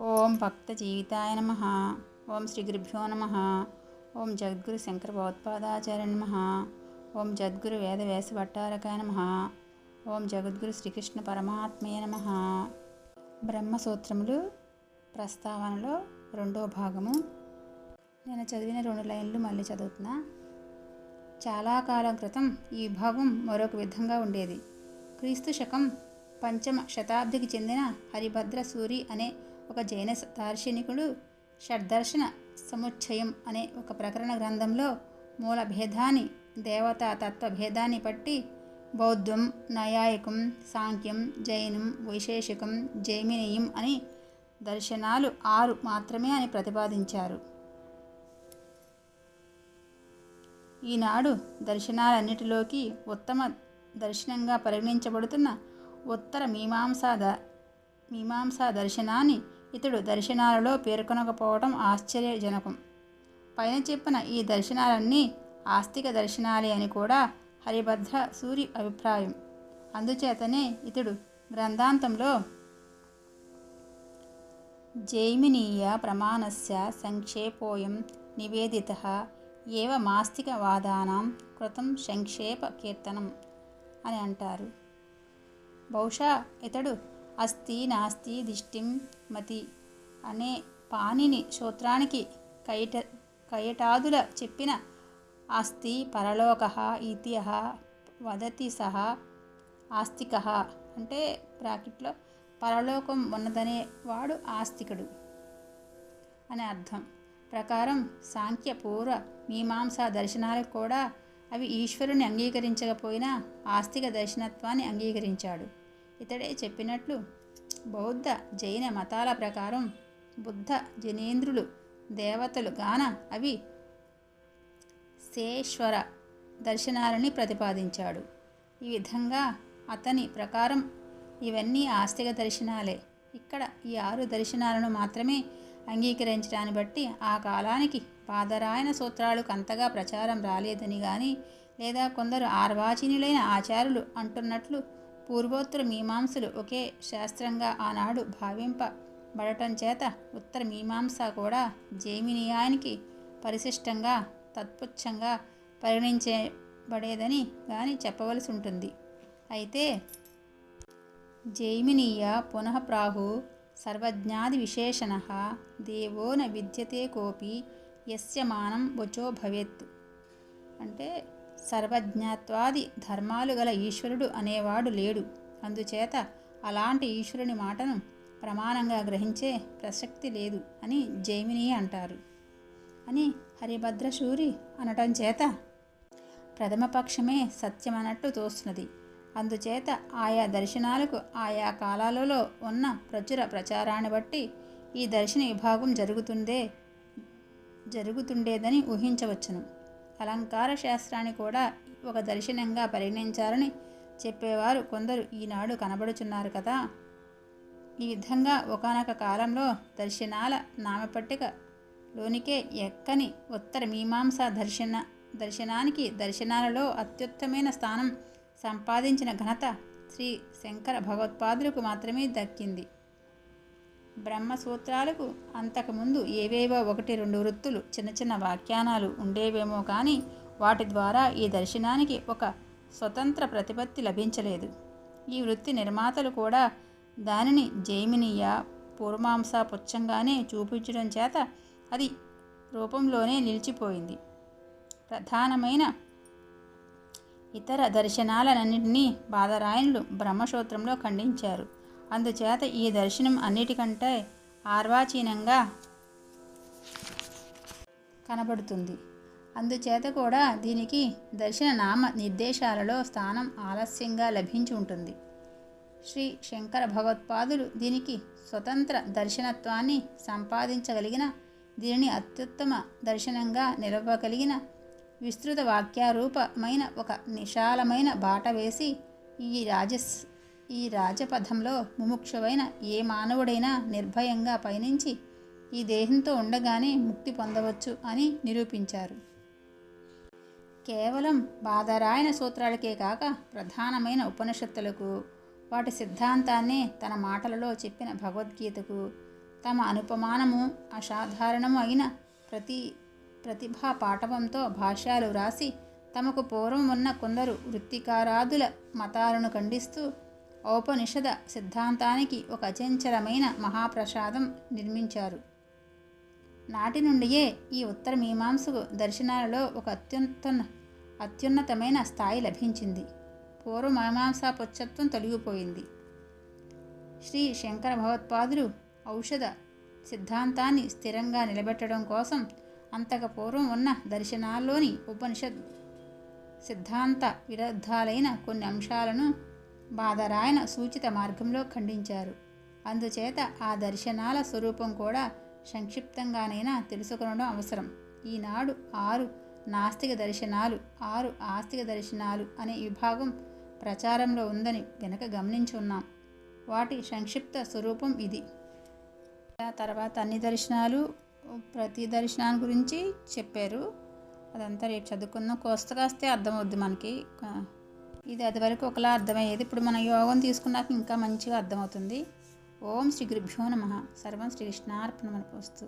ఓం భక్త జీవితాయ నమ. ఓం శ్రీ గురుభ్యో నమ. ఓం జగద్గురు శంకర భగవత్పాదాచార్య నమ. ఓం జద్గురు వేదవ్యాస భట్టారకాయ నమ. ఓం జగద్గురు శ్రీకృష్ణ పరమాత్మయ నమ. బ్రహ్మసూత్రములు ప్రస్తావనలో రెండో భాగము. నేను చదివిన రెండు లైన్లు మళ్ళీ చదువుతున్నా. చాలా కాలం క్రితం ఈ విభాగం మరొక విధంగా ఉండేది. క్రీస్తు శకం పంచమ శతాబ్దికి చెందిన హరిభద్ర సూరి అనే ఒక జైన దార్శనికుడు షడ్దర్శన సముచ్చయం అనే ఒక ప్రకరణ గ్రంథంలో మూల భేదాన్ని దేవతా తత్వ భేదాన్ని పట్టి బౌద్ధం నయాయకం సాంఖ్యం జైనం వైశేషికం జైమినీయం అని దర్శనాలు ఆరు మాత్రమే అని ప్రతిపాదించారు. ఈనాడు దర్శనాలన్నిటిలోకి ఉత్తమ దర్శనంగా పరిగణించబడుతున్న ఉత్తర మీమాంసా ద మీమాంసా దర్శనాన్ని ఇతడు దర్శనాలలో పేర్కొనకపోవడం ఆశ్చర్యజనకం. పైన చెప్పిన ఈ దర్శనాలన్నీ ఆస్తిక దర్శనాలే అని కూడా హరిభద్ర సూరి అభిప్రాయం. అందుచేతనే ఇతడు గ్రంథాంతంలో జైమినీయ ప్రమాణస్య సంక్షేపోయం నివేదిత ఏవ మాస్తికవాదానం కృతం సంక్షేప కీర్తనం అని అంటారు. బహుశా ఇతడు అస్తి నాస్తి దిష్టిం మతి అనే పాణిని సూత్రానికి కైట కయటాదుల చెప్పిన ఆస్తి పరలోక ఇతి వదతి సహ ఆస్తిక అంటే బ్రాకెట్లో పరలోకం ఉన్నదనే వాడు ఆస్తికుడు అని అర్థం. ప్రకారం సాంఖ్య పూర్వ మీమాంసా దర్శనాలకు కూడా అవి ఈశ్వరుని అంగీకరించకపోయినా ఆస్తిక దర్శనత్వాన్ని అంగీకరించాడు. ఇతడే చెప్పినట్లు బౌద్ధ జైన మతాల ప్రకారం బుద్ధ జనేంద్రులు దేవతలు గాన అవి శేశ్వర దర్శనాలని ప్రతిపాదించాడు. ఈ విధంగా అతని ప్రకారం ఇవన్నీ ఆస్తిక దర్శనాలే. ఇక్కడ ఈ ఆరు దర్శనాలను మాత్రమే అంగీకరించడాన్ని బట్టి ఆ కాలానికి పాదరాయన సూత్రాలకు అంతగా ప్రచారం రాలేదని కానీ లేదా కొందరు ఆర్వాచీనులైన ఆచార్యులు అంటున్నట్లు పూర్వోత్తర మీమాంసలు ఒకే శాస్త్రంగా ఆనాడు భావింపబడటం చేత ఉత్తర మీమాంస కూడా జైమినియానికి పరిశిష్టంగా తత్పుచ్చంగా పరిగణించబడేదని కానీ చెప్పవలసి ఉంటుంది అయితే జైమినీయ పునః ప్రాహు సర్వజ్ఞాది విశేషణ దేవో న విద్యతే కోపి యస్య మానం వచో భవేత్. అంటే సర్వజ్ఞత్వాది ధర్మాలు గల ఈశ్వరుడు అనేవాడు లేడు. అందుచేత అలాంటి ఈశ్వరుని మాటను ప్రమాణంగా గ్రహించే ప్రసక్తి లేదు అని జైమిని అంటారు. అని హరిభద్రశూరి అనటం చేత ప్రథమపక్షమే సత్యమన్నట్టు తోస్తున్నది. అందుచేత ఆయా దర్శనాలకు ఆయా కాలాలలో ఉన్న ప్రచుర ప్రచారాన్ని బట్టి ఈ దర్శన విభాగం జరుగుతుందే జరుగుతుండేదని ఊహించవచ్చును. అలంకార శాస్త్రాన్ని కూడా ఒక దర్శనంగా పరిగణించారని చెప్పేవారు కొందరు. ఈనాడు కనబడుచున్నారు కదా. ఈ విధంగా ఒకనొక కాలంలో దర్శనాల నామపట్టికలోనికే ఎక్కని ఉత్తర మీమాంస దర్శన దర్శనానికి దర్శనాలలో అత్యుత్తమైన స్థానం సంపాదించిన ఘనత శ్రీ శంకర భగవత్పాదులకు మాత్రమే దక్కింది. బ్రహ్మసూత్రాలకు అంతకుముందు ఏవేవో ఒకటి రెండు వృత్తులు చిన్న చిన్న వ్యాఖ్యానాలు ఉండేవేమో కానీ వాటి ద్వారా ఈ దర్శనానికి ఒక స్వతంత్ర ప్రతిపత్తి లభించలేదు. ఈ వృత్తి నిర్మాతలు కూడా దానిని జైమినీయ పూర్వాంస పుచ్చంగానే చూపించడం చేత అది రూపంలోనే నిలిచిపోయింది. ప్రధానమైన ఇతర దర్శనాలన్నింటినీ బాధరాయణులు బ్రహ్మసూత్రంలో ఖండించారు. అందుచేత ఈ దర్శనం అన్నిటికంటే ఆర్వాచీనంగా కనబడుతుంది. అందుచేత కూడా దీనికి దర్శన నామ నిర్దేశాలలో స్థానం ఆలస్యంగా లభించి ఉంటుంది. శ్రీ శంకర భగవత్పాదులు దీనికి స్వతంత్ర దర్శనత్వాన్ని సంపాదించగలిగిన దీనిని అత్యుత్తమ దర్శనంగా నిలవగలిగిన విస్తృత వాక్యారూపమైన ఒక నిశాలమైన బాట వేసి ఈ రాజస్ ఈ రాజపథంలో ముముక్షువైన ఏ మానవుడైనా నిర్భయంగా పయనించి ఈ దేహంతో ఉండగానే ముక్తి పొందవచ్చు అని నిరూపించారు. కేవలం బాధరాయన సూత్రాలకే కాక ప్రధానమైన ఉపనిషత్తులకు వాటి సిద్ధాంతాన్నే తన మాటలలో చెప్పిన భగవద్గీతకు తమ అనుపమానము అసాధారణము అయిన ప్రతి ప్రతిభా పాఠవంతో భాష్యాలు వ్రాసి తమకు పూర్వం ఉన్న కొందరు వృత్తికారాదుల మతాలను ఖండిస్తూ ఔపనిషద సిద్ధాంతానికి ఒక అచంచలమైన మహాప్రసాదం నిర్మించారు. నాటి నుండియే ఈ ఉత్తర మీమాంసకు దర్శనాలలో ఒక అత్యున్నత అత్యున్నతమైన స్థాయి లభించింది. పూర్వ మీమాంసా పుచ్చత్వం తొలగిపోయింది. శ్రీ శంకర భగవత్పాదులు ఔషధ సిద్ధాంతాన్ని స్థిరంగా నిలబెట్టడం కోసం అంతకు పూర్వం ఉన్న దర్శనాల్లోని ఉపనిషద్ సిద్ధాంత విరుద్ధాలైన కొన్ని అంశాలను బాధరాయన సూచిత మార్గంలో ఖండించారు. అందుచేత ఆ దర్శనాల స్వరూపం కూడా సంక్షిప్తంగానైనా తెలుసుకొనడం అవసరం. ఈనాడు ఆరు నాస్తిక దర్శనాలు ఆరు ఆస్తిక దర్శనాలు అనే విభాగం ప్రచారంలో ఉందని వెనక గమనించున్నాం. వాటి సంక్షిప్త స్వరూపం ఇది. ఆ తర్వాత అన్ని దర్శనాలు ప్రతి దర్శనాన్ని గురించి చెప్పారు. అదంతా రేపు చదువుకుందాం. కోస్త కాస్తే అర్థమవుద్ది మనకి. ఇది అది వరకు ఒకలా అర్థమయ్యేది. ఇప్పుడు మన యోగం తీసుకున్నాక ఇంకా మంచిగా అర్థమవుతుంది. ఓం శ్రీ గురుభ్యో నమ. సర్వం శ్రీ మనకు వస్తు